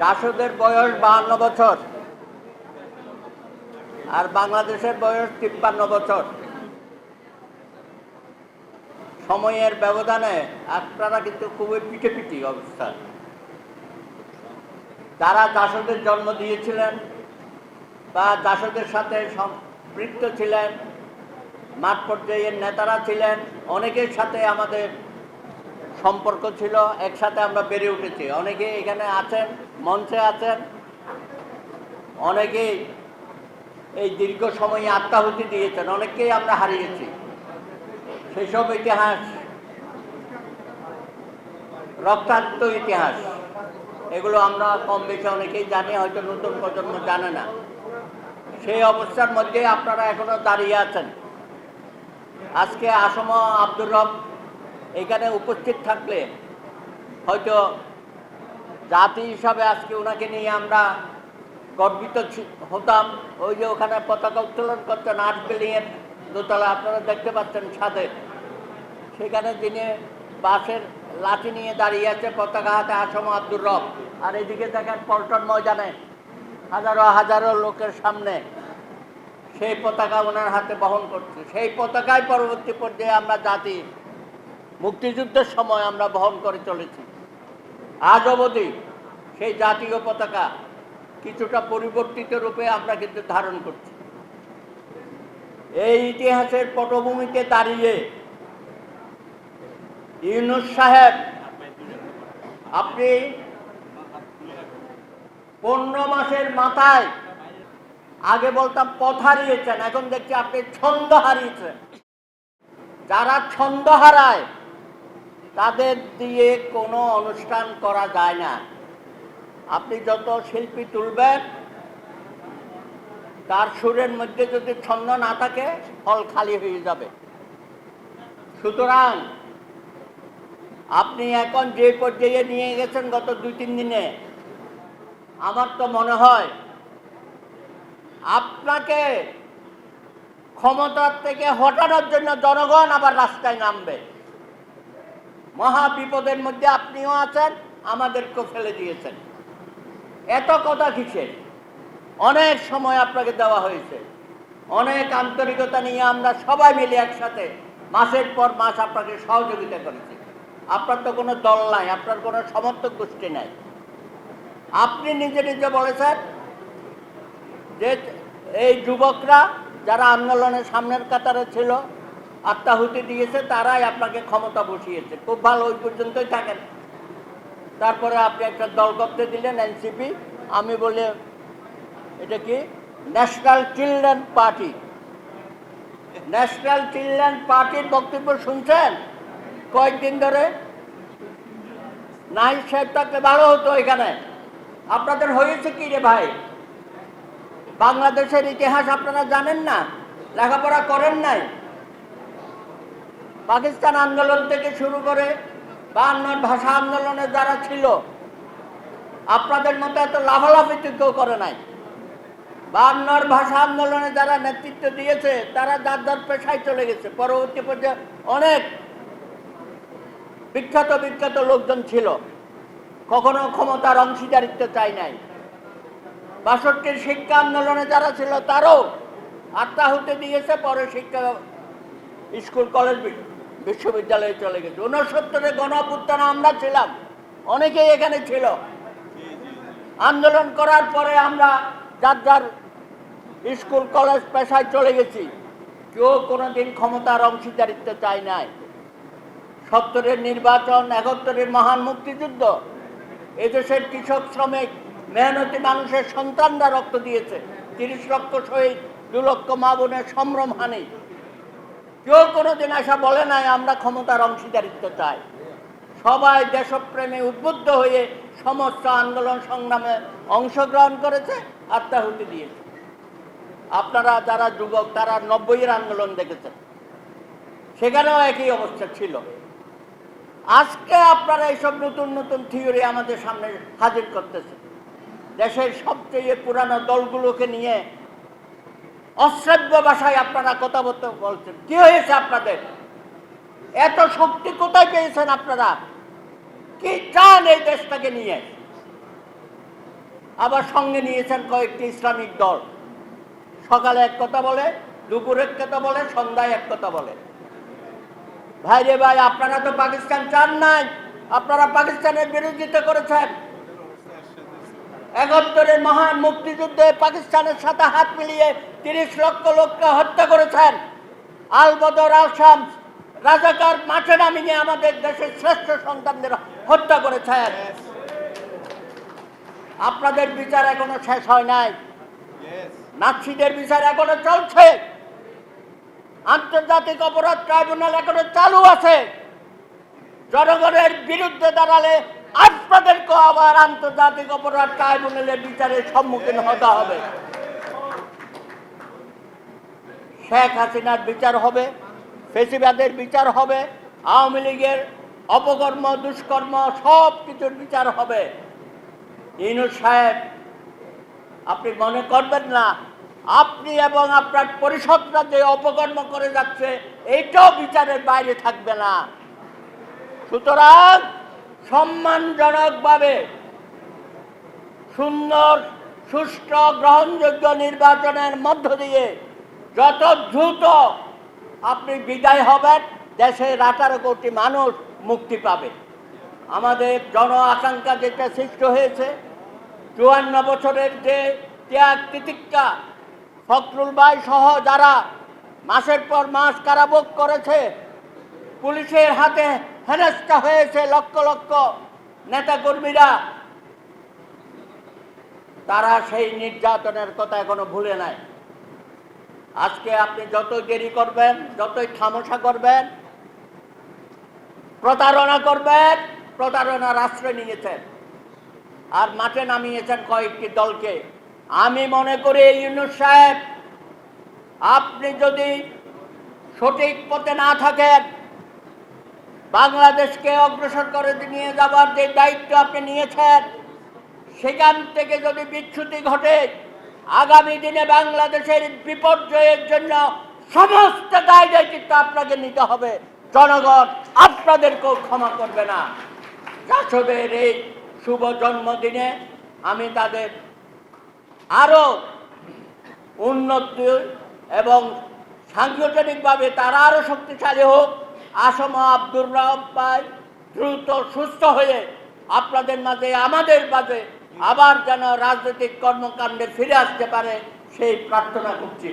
জাসদের বয়স বাহান্ন বছর আর বাংলাদেশের বয়স তিপ্পান্ন বছর। সময়ের ব্যবধানে আপনারা কিন্তু খুবই পিঠে পিঠি অবস্থা যারা জাসদের জন্ম দিয়েছিলেন বা জাসদের সাথে সম্পৃক্ত ছিলেন, মাঠ পর্যায়ের নেতারা ছিলেন, অনেকের সাথে আমাদের সম্পর্ক ছিল, একসাথে আমরা বেড়ে উঠেছি। অনেকে এখানে আছেন, মঞ্চে আছেন। অনেকেই এই দীর্ঘ সময়ে আত্মাহুতি দিয়েছেন, অনেককেই আমরা হারিয়েছি। সেই সব ইতিহাস, রক্তাক্ত ইতিহাস, এগুলো আমরা কম বেশি অনেকেই জানি, হয়তো নতুন প্রজন্ম জানে না। সেই অবস্থার মধ্যে আপনারা এখনও দাঁড়িয়ে আছেন। আজকে আসম আব্দুর রব এখানে উপস্থিত থাকলে হয়তো জাতি হিসাবে আজকে ওনাকে নিয়ে আমরা গর্বিত হতাম। ওই যে ওখানে পতাকা উত্তোলন করছেন আট বিল্ডিংয়ের দোতলা, আপনারা দেখতে পাচ্ছেন ছাদে। সেখানে যিনি বাসের লাঠি নিয়ে দাঁড়িয়ে আছে, পতাকা হাতে আসম আব্দুর রব। আর এদিকে দেখেন পল্টন ময়দানে, হাজারো হাজারো লোকের সামনে সেই পতাকা ওনার হাতে বহন করছে। সেই পতাকায় পরবর্তী পর্যায়ে আমরা জাতি মুক্তিযুদ্ধের সময় আমরা বহন করে চলেছি। আজ অবধি সেই জাতীয় পতাকা কিছুটা পরিবর্তিত রূপে আমরা কিন্তু ধারণ করছি। এই ইতিহাসের পটভূমিতে দাঁড়িয়ে ইউনুস সাহেব, আপনি পনেরো মাসের মাথায় আগে বলতাম পথ হারিয়েছেন, এখন দেখছি আপনি ছন্দ হারিয়েছেন। যারা ছন্দ হারায় তাদের দিয়ে কোনো অনুষ্ঠান করা যায় না। আপনি যত শিল্পী তুলবেন, তার সুরের মধ্যে যদি ছন্দ না থাকে ফল খালি হয়ে যাবে। সুতরাং আপনি এখন যে পর্যায়ে নিয়ে গেছেন গত দুই তিন দিনে, আমার তো মনে হয় আপনাকে ক্ষমতার থেকে হটানোর জন্য জনগণ আবার রাস্তায় নামবে। মহা বিপদের মধ্যে আপনিও আছেন, আমাদেরকেও ফেলে দিয়েছেন। এত কথা কিসের? অনেক সময় আপনাকে দেওয়া হয়েছে। অনেক আন্তরিকতা নিয়ে আমরা সবাই মিলে একসাথে মাসের পর মাস আপনাকে সহযোগিতা করেছি। আপনার তো কোনো দল নাই, আপনার কোনো সমর্থক গোষ্ঠী নাই। আপনি নিজে নিজে বলেছেন যে এই যুবকরা যারা আন্দোলনের সামনের কাতারে ছিল আত্মাহুতি দিয়েছে, তারাই আপনাকে ক্ষমতা বসিয়েছে। খুব ভালো, ওই পর্যন্তই থাকেন। তারপরে আপনি একটা দল করতে দিলেন, এনসিপি। আমি বলে, এটা কি? National children party national children পার্টির বক্তব্য শুনছেন? কয়েকদিন ধরে নাহিদ সাহেব থাকলে ভালো হতো এখানে। আপনাদের হয়েছে কি রে ভাই? বাংলাদেশের ইতিহাস আপনারা জানেন না? লেখাপড়া করেন নাই? পাকিস্তান আন্দোলন থেকে শুরু করে বা বায়ান্নর ভাষা আন্দোলনে যারা ছিল, আপনাদের মতো এত তো কেউ করে নাই। বায়ান্নর ভাষা আন্দোলনে যারা নেতৃত্ব দিয়েছে, তারা যার যার পেশায় চলে গেছে। পরবর্তী পর্যায়ে অনেক বিখ্যাত বিখ্যাত লোকজন ছিল। কখনো ক্ষমতার অংশীদারিত্ব চাই নাই। বাষট্টির শিক্ষা আন্দোলনে যারা ছিল, তারও আত্মাহুতি দিয়েছে, পরে শিক্ষা স্কুল, কলেজ বিশ্ববিদ্যালয়ে চলে গেছে। উনসত্তরে গণপুত্থানে আমরা ছিলাম। অনেকেই এখানে ছিল। আন্দোলন করার পরে আমরা যার যার স্কুল, কলেজ, পেশায় চলে গেছি। কেউ কোনোদিন ক্ষমতার অংশীদারিত্ব চাই নাই। সত্তরের নির্বাচন, একাত্তরের মহান মুক্তিযুদ্ধ, এদেশের কৃষক, শ্রমিক, মেহনতি মানুষের সন্তানরা রক্ত দিয়েছে। তিরিশ লক্ষ শহীদ, দু লক্ষ মা বোনের সম্ভ্রম হানি। কেউ কোনোদিন আসা বলে নাই, আমরা ক্ষমতার অংশীদারিত্ব চাই। সবাই দেশপ্রেমে উদ্বুদ্ধ হয়ে সমস্ত আন্দোলন সংগ্রামে অংশগ্রহণ করেছে, আত্মাহুতি দিয়েছে। আপনারা যারা যুবক, তারা নব্বইয়ের আন্দোলন দেখেছেন। সেখানেও একই অবস্থা ছিল। আজকে আপনারা এইসব নতুন নতুন থিওরি আমাদের সামনে হাজির করতেছে দেশের সবচেয়ে পুরানো দলগুলোকে নিয়ে অশ্রাব্য ভাষায় আপনারা কথা বলতে বলছেন। কি হয়েছে আপনাদের? এত শক্তি কোথায় পেয়েছেন আপনারা? কি চান এই দেশটাকে নিয়ে? আবার সঙ্গে নিয়েছেন কয়েকটি ইসলামিক দল। সকালে এক কথা বলে, দুপুরে এক কথা বলে, সন্ধ্যায় এক কথা বলে। ভাই রে ভাই, আপনারা তো পাকিস্তান চান নাই। আপনারা পাকিস্তানের বিরোধিতা করেছেন। একাত্তরের মহান মুক্তিযুদ্ধে পাকিস্তানের সাথে হাত মিলিয়ে তিরিশ লক্ষ লোককে হত্যা করেছেন। আল বদর আল শামস রাজাকার মাঠে নামিয়ে আমাদের দেশের শ্রেষ্ঠ সন্তানদের হত্যা করেছেন। আপনাদের বিচার এখনও শেষ হয় নাই। নাৎসিদের বিচার এখনও চলছে। আন্তর্জাতিক অপরাধ ট্রাইব্যুনাল এখনও চালু আছে। জনগণের বিরুদ্ধে দাঁড়ালে আপনাদেরকে আবার আন্তর্জাতিক অপরাধ ট্রাইব্যুনালের বিচারের সম্মুখীন হতে হবে। শেখ হাসিনার বিচার হবে, ফেসিবাদের বিচার হবে, আওয়ামী লীগের অপকর্ম, দুষ্কর্ম, সব কিছুর বিচার হবে। ইনুস সাহেব, আপনি মনে করবেন না, আপনি এবং আপনার পরিষদরা যে অপকর্ম করে যাচ্ছে, এইটাও বিচারের বাইরে থাকবে না। সুতরাং সম্মানজনকভাবে সুন্দর, সুষ্ঠু, গ্রহণযোগ্য নির্বাচনের মধ্য দিয়ে যত দ্রুত আপনি বিদায় হবেন, দেশের আঠারো কোটি মানুষ মুক্তি পাবে। আমাদের জন আকাঙ্ক্ষা যেটা সৃষ্টি হয়েছে, চুয়ান্ন বছরের যে ত্যাগ তিতিক্ষা, ফখরুল ভাই সহ যারা মাসের পর মাস কারাভোগ করেছে, পুলিশের হাতে হেনস্থা হয়েছে লক্ষ লক্ষ নেতাকর্মীরা, তারা সেই নির্যাতনের কথা এখনও ভুলে নাই। আজকে আপনি যত দেরি করবেন, যতই থামসা করবেন, প্রতারণা করবেন, প্রতারণার আশ্রয় নিয়েছেন। আর মাঠে নামিয়েছেন কয়েকটি দলকে। আমি মনে করি ইউনুস সাহেব, আপনি যদি সঠিক পথে না থাকেন, বাংলাদেশকে অগ্রসর করে নিয়ে যাবার যে দায়িত্ব আপনি নিয়েছেন, সেখান থেকে যদি বিচ্যুতি ঘটে আগামী দিনে বাংলাদেশের বিপর্যয়ের জন্য সমস্ত দায় দায়িত্ব আপনাকে নিতে হবে। জনগণ আপনাদেরকেও ক্ষমা করবে না। জাসদের এই শুভ জন্মদিনে আমি তাদের আরও উন্নতি এবং সাংগঠনিকভাবে তারা আরও শক্তিশালী হোক, আসম আব্দুর রহমান দ্রুত সুস্থ হয়ে আপনাদের মাঝে, আমাদের মাঝে আবার যেন রাজনৈতিক কর্মকাণ্ডে ফিরে আসতে পারে সেই প্রার্থনা করছি।